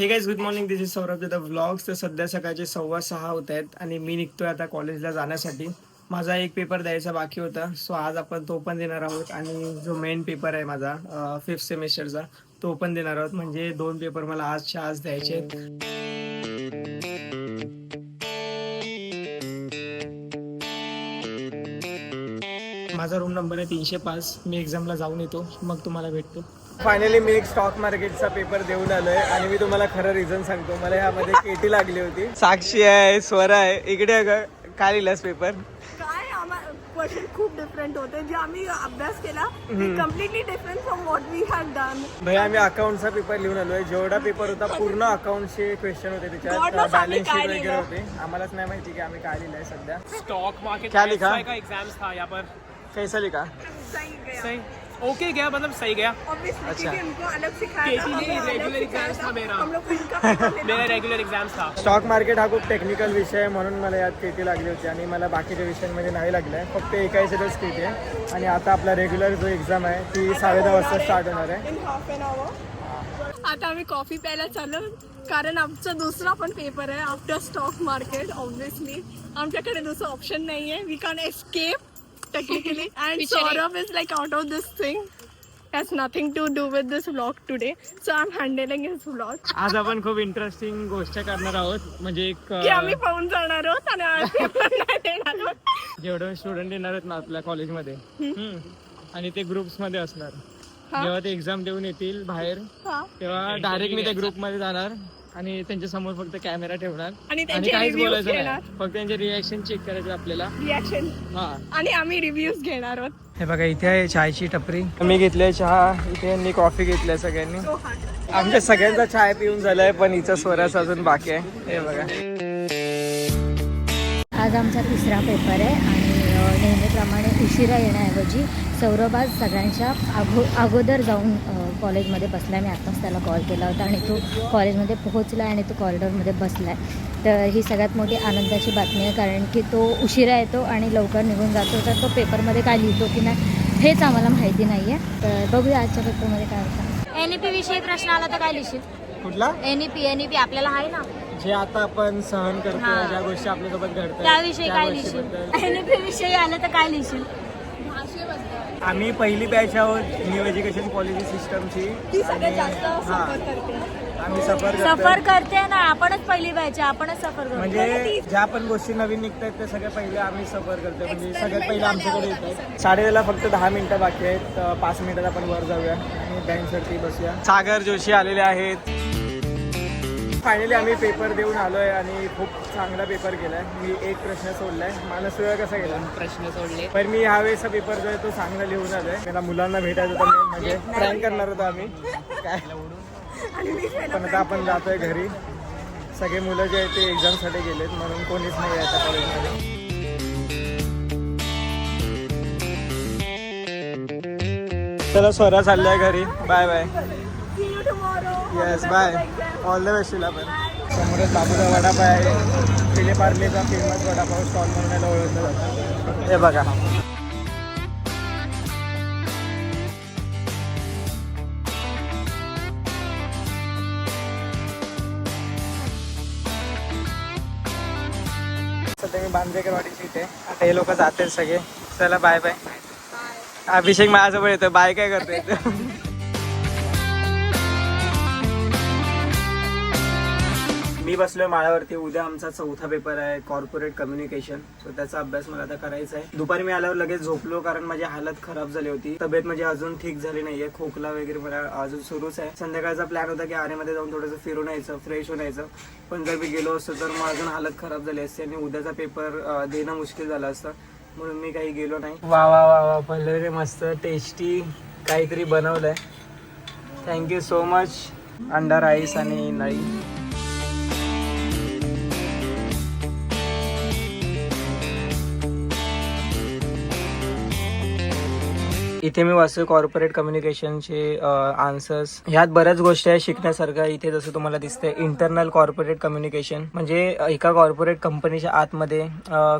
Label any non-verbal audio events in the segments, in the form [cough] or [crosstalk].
Hey guys good morning this is Saurabh the vlogs तर सध्या सकाळचे सव्वा सहा होत आहेत आणि मी निघतोय आता कॉलेजला जाण्यासाठी. माझा एक पेपर द्यायचा बाकी होता. सो आज आपण तो पण देणार आहोत. आणि जो मेन पेपर आहे माझा फिफ्थ सेमिस्टरचा तो पण देणार आहोत. म्हणजे दोन पेपर मला आजच्या आज द्यायचे आहेत. माझा रूम नंबर आहे तीनशे पाच. मी एक्झामला जाऊन येतो. मग तुम्हाला भेटतो. फायनली मी एक स्टॉक मार्केटचा पेपर देऊन आलोय आणि मी तुम्हाला खरं रिझन सांगतो. मला यामध्ये केटी लागली होती. साक्षी आहे स्वर आहे. इकडे? काय लिहिलास पेपर काय क्वेश्चन खूप डिफरंट होते. जे आम्ही अभ्यास केला completely different from what we had done भैया आम्ही अकाउंटचा पेपर लिहून आलोय. जेवढा पेपर होता पूर्ण अकाउंटचे क्वेश्चन होते. त्याच्यात बॅलन्स काय शीट वगैरे. होते. आम्हालाच नाही माहिती की आम्ही काय लिहिलंय सध्या. स्टॉक मार्केट क्या लिखा? एग्जाम्स था यहाँ पर? कैसा लिखा? सही गया. सही. ओके गया मतलब सही गया। ऑब्वियसली अच्छा. मेरा। रेगुलर एग्जाम्स था। स्टॉक मार्केट हा खूप टेक्निकल विषय आहे म्हणून मला यात केटी लागली होती आणि मला बाकीच्या विषयांमध्ये नाही लागलाय फक्त एका याच्यातच केटी आहे. आणि आता आपला रेग्युलर जो एक्झाम आहे ती साडे दहा वाजता स्टार्ट होणार आहे. इन हाफ एन आवर आता आम्ही कॉफी प्यायला चाललो कारण आमचा दुसरा पण पेपर आहे आफ्टर स्टॉक मार्केट ऑब्विसली आमच्याकडे दुसरं ऑप्शन नाही आहे we can escape technically and Saurabh is like out of this thing has nothing to do with this vlog today so I am handling his vlog आज आपण खूप interesting गोष्ट करणार आहोत. म्हणजे एक [laughs] की आम्ही पाहून जाणार आहोत आणि आज पेपर नाही देणार आहोत. जेवढे स्टुडंट येणार आहेत ना आपल्या कॉलेजमध्ये हम्म. आणि ते ग्रुप्समध्ये असणार. जेव्हा ते एक्झाम देऊन येतील बाहेर हा. तेव्हा डायरेक्ट मी त्या ग्रुपमध्ये जाणार. आणि त्यांच्यासमोर फक्त कॅमेरा ठेवणार. आणि त्यांचे काहीच बोलायचं घेणार. नाही फक्त त्यांचे रिॲक्शन चेक करायचे आपल्याला. रिॲक्शन हा. आणि आम्ही रिव्ह्यूज घेणार आहोत. हे बघा इथे आहे चहाची टपरी. मी घेतली चहा. इथे यांनी कॉफी घेतल्या सगळ्यांनी. हार्ड आमच्या सगळ्यांचा चहा पिऊन झालाय पण हिचा स्वराचा अजून बाकी आहे. हे बघा. आज आमचा तिसरा पेपर आहे आणि अ, नेहमीप्रमाणे उशिरा येण्याऐवजी सौरभ आज सगळ्यांच्या अगो अगोदर जाऊन अ, कॉलेजमध्ये बसला आहे मी आत्ताच त्याला कॉल केला होता आणि तो कॉलेजमध्ये पोहोचला आहे आणि तो कॉरिडॉरमध्ये बसला आहे तर ही सगळ्यात मोठी आनंदाची बातमी आहे कारण की तो उशिरा येतो आणि लवकर निघून जातो. तर तो पेपरमध्ये काय लिहितो की नाही हेच आम्हाला माहिती नाही आहे तर बघूया आजच्या पेपरमध्ये काय होतं. एन पी विषयी प्रश्न आला तर काय लिहिशील कुठला? एन पी एन पी आपल्याला आहे ना? जे आता आपण सहन करतो हा. ज्या गोष्टी आपल्यासोबत घडतात त्याविषयी त्या काय. लिहिशील एन पी विषयी आलं तर काय लिहिशील आम्ही पहिली बॅच आहोत न्यू एज्युकेशन पॉलिसी सिस्टमची ती सगळ्यात जास्त हा. सफर करते. आम्ही सफर सफर. करते ना आपणच पहिली पाहिजे आपणच सफर करतो म्हणजे ज्या पण गोष्टी नवीन निघतात त्या सगळ्या पहिले आम्ही सफर करतोय. म्हणजे सगळ्यात पहिले आमच्याकडे येत आहेत साडेला फक्त दहा मिनिटं बाकी आहेत. तर पाच मिनिटात आपण वर जाऊया आणि बेंचवरती बसूया. सागर जोशी आलेले आहेत. फायनली आम्ही पेपर देऊन आलोय आणि खूप चांगला पेपर केलाय मी एक प्रश्न सोडलाय. मला सुद्धा कसा गेला? प्रश्न सोडले. पण मी ह्यावेळेसचा पेपर जो आहे तो चांगला लिहून आलोय. मला मुलांना भेटायचं होतं म्हणजे प्रँक करणार होतो आम्ही. काय? पण आता आपण जातोय घरी. सगळे मुलं जे आहेत ते एक्झामसाठी गेलेत म्हणून कोणीच नाही आहे आता कॉलेजमध्ये चला स्वरा चाललाय घरी. Bye bye. Yes bye all the best तुला पण समोरच बाबूचा वडापाव आहे. पिले पार्लेचा फेमस वडापाव स्टॉल म्हणून याला ओळखलं जातं. हे बघा. सध्या मी बांदेकरवाडीची इथे. आता हे लोक जातील सगळे. चला बाय बाय अभिषेक माझ्याजवळ येतो बाय काय करतो [laughs] मी बसलोय माळावरती. उद्या आमचा चौथा पेपर आहे कॉर्पोरेट कम्युनिकेशन सो त्याचा अभ्यास मला आता करायचा आहे. दुपारी मी आल्यावर लगेच झोपलो कारण माझी हालत खराब झाली होती. तब्येत म्हणजे अजून ठीक झाली नाहीये. खोकला वगैरे मला अजून सुरूच आहे. संध्याकाळचा प्लॅन होता की आरेमध्ये जाऊन थोडंसं फिरून यायचं फ्रेश होऊन यायचं. पण जर मी गेलो असतो तर मग अजून हालत खराब झाली असते आणि उद्याचा पेपर देणं मुश्किल झालं असतं. म्हणून मी काही गेलो नाही. वा वा वा वा पहिले मस्त. टेस्टी काहीतरी बनवलंय. थँक्यू सो मच अंडा राईस आणि नळी इथे मी वाचतो कॉर्पोरेट कम्युनिकेशनचे आन्सर्स ह्यात बऱ्याच गोष्टी आहेत शिकण्यासारख्या. इथे जसं तुम्हाला दिसतंय इंटरनल कॉर्पोरेट कम्युनिकेशन म्हणजे एका कॉर्पोरेट कंपनीच्या आतमध्ये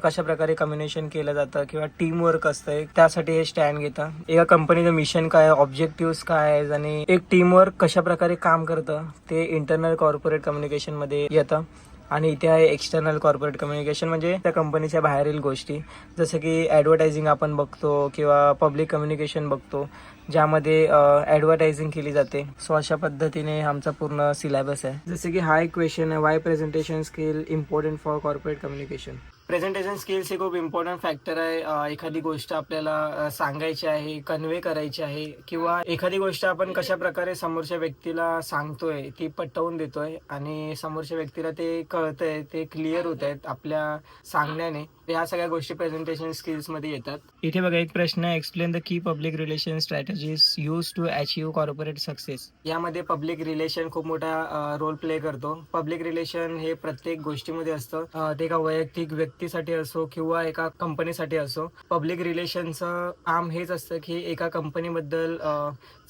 कशा प्रकारे कम्युनिकेशन केलं जातं किंवा टीम वर्क असतं त्यासाठी हे स्टँड घेतं. एका कंपनीचं मिशन काय ऑब्जेक्टिव्ह काय आहे आणि एक टीम वर्क कशा प्रकारे काम करतं ते इंटरनल कॉर्पोरेट कम्युनिकेशनमध्ये येतं. आणि इथे आहे एक्सटर्नल कॉर्पोरेट कम्युनिकेशन म्हणजे त्या कंपनीच्या बाहेरील गोष्टी. जसं की ॲडव्हर्टायझिंग आपण बघतो किंवा पब्लिक कम्युनिकेशन बघतो ज्यामध्ये ॲडव्हर्टायझिंग केली जाते. सो अशा पद्धतीने आमचा पूर्ण सिलेबस आहे. जसं की हा एक क्वेश्चन आहे why presentation skill important for corporate communication presentation skills हे खूप इम्पॉर्टंट फॅक्टर आहे. एखादी गोष्ट आपल्याला सांगायची आहे कन्वे करायची आहे किंवा एखादी गोष्ट आपण कशा प्रकारे समोरच्या व्यक्तीला सांगतोय ती पटवून देतोय आणि समोरच्या व्यक्तीला ते कळतंय ते क्लिअर होत आहेत आपल्या सांगण्याने. ह्या सगळ्या गोष्टी प्रेझेंटेशन स्किल्समध्ये येतात. इथे बघा एक प्रश्न explain the key public relation strategies use to achieve corporate success यामध्ये पब्लिक रिलेशन खूप मोठा रोल प्ले करतो. पब्लिक रिलेशन हे प्रत्येक गोष्टीमध्ये असतं. ते एका वैयक्तिक व्यक्तीसाठी असो किंवा एका कंपनीसाठी असो. पब्लिक रिलेशनचं काम हेच असतं की एका कंपनीबद्दल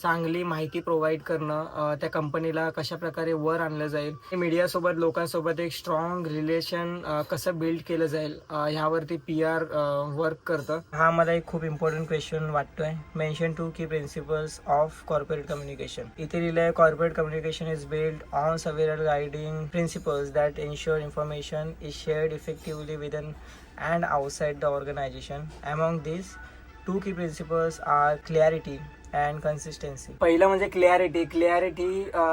चांगली माहिती प्रोव्हाइड करणं त्या कंपनीला कशा प्रकारे वर आणलं जाईल. मीडियासोबत लोकांसोबत एक स्ट्रॉंग रिलेशन कसं बिल्ड केलं जाईल अं, ह्यावरती पी आर वर्क करतं? हा मला एक खूप इम्पॉर्टंट क्वेश्चन वाटतोय. Mention two key principles of corporate communication इथे लिहिलं आहे corporate communication is build on several guiding principles that ensure information is shared effectively within and outside the organization. Among these, two key principles are clarity and consistency पहिलं म्हणजे clarity clarity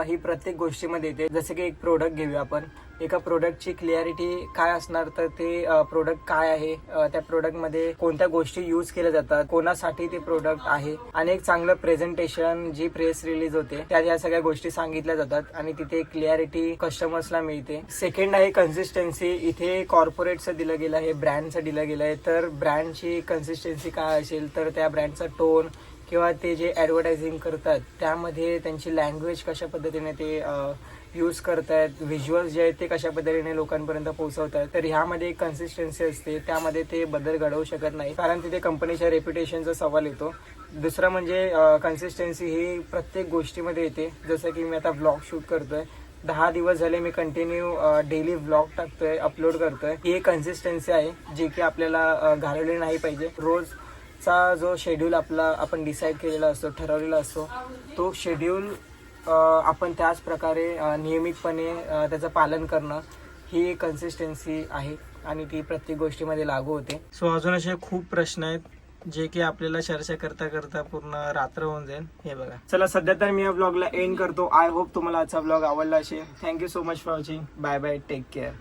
ही प्रत्येक गोष्टीमध्ये येते. जसं की एक प्रोडक्ट घेऊया आपण. एका प्रोडक्टची क्लिअरिटी काय असणार तर ते प्रोडक्ट काय आहे? त्या प्रोडक्टमध्ये कोणत्या गोष्टी यूज केल्या जातात? कोणासाठी ते प्रोडक्ट आहे? आणि एक चांगलं प्रेझेंटेशन जी प्रेस रिलीज होते त्यात या सगळ्या गोष्टी सांगितल्या जातात आणि तिथे क्लिअरिटी कस्टमर्सला मिळते. सेकंड आहे कन्सिस्टन्सी इथे कॉर्पोरेटचं दिलं गेलं आहे ब्रँडचं दिलं गेलं आहे. तर ब्रँडची कन्सिस्टन्सी काय असेल? तर त्या ब्रँडचा टोन किंवा ते जे ॲडव्हर्टायझिंग करतात त्यामध्ये त्यांची लँग्वेज कशा पद्धतीने ते यूज करतायत व्हिज्युअल्स जे आहेत ते कशा पद्धतीने लोकांपर्यंत पोहोचवतात तर ह्यामध्ये एक कन्सिस्टन्सी असते त्यामध्ये ते बदल घडवू शकत नाही कारण तिथे कंपनीच्या रेप्युटेशनचा सवाल येतो. दुसरं म्हणजे कन्सिस्टन्सी ही प्रत्येक गोष्टीमध्ये येते. जसं की मी आता ब्लॉग शूट करतोय. दहा दिवस झाले मी कंटिन्यू डेली व्लॉग टाकतोय अपलोड करतोय. ही एक कन्सिस्टन्सी आहे जी की आपल्याला घालवली नाही पाहिजे. रोजचा जो शेड्यूल आपला आपण डिसाईड केलेला असतो ठरवलेला असतो तो शेड्यूल आपण त्याच प्रकारे नियमितपणे त्याचं पालन करणं ही कन्सिस्टन्सी आहे आणि ती प्रत्येक गोष्टीमध्ये लागू होते. सो अजून असे खूप प्रश्न आहेत जे की आपल्याला चर्चा करता करता पूर्ण रात्र होऊन जाईल. हे बघा. चला सध्या तर मी या ब्लॉगला एंड करतो. आय होप तुम्हाला आजचा ब्लॉग आवडला असेल. Thank you so much for watching bye bye take care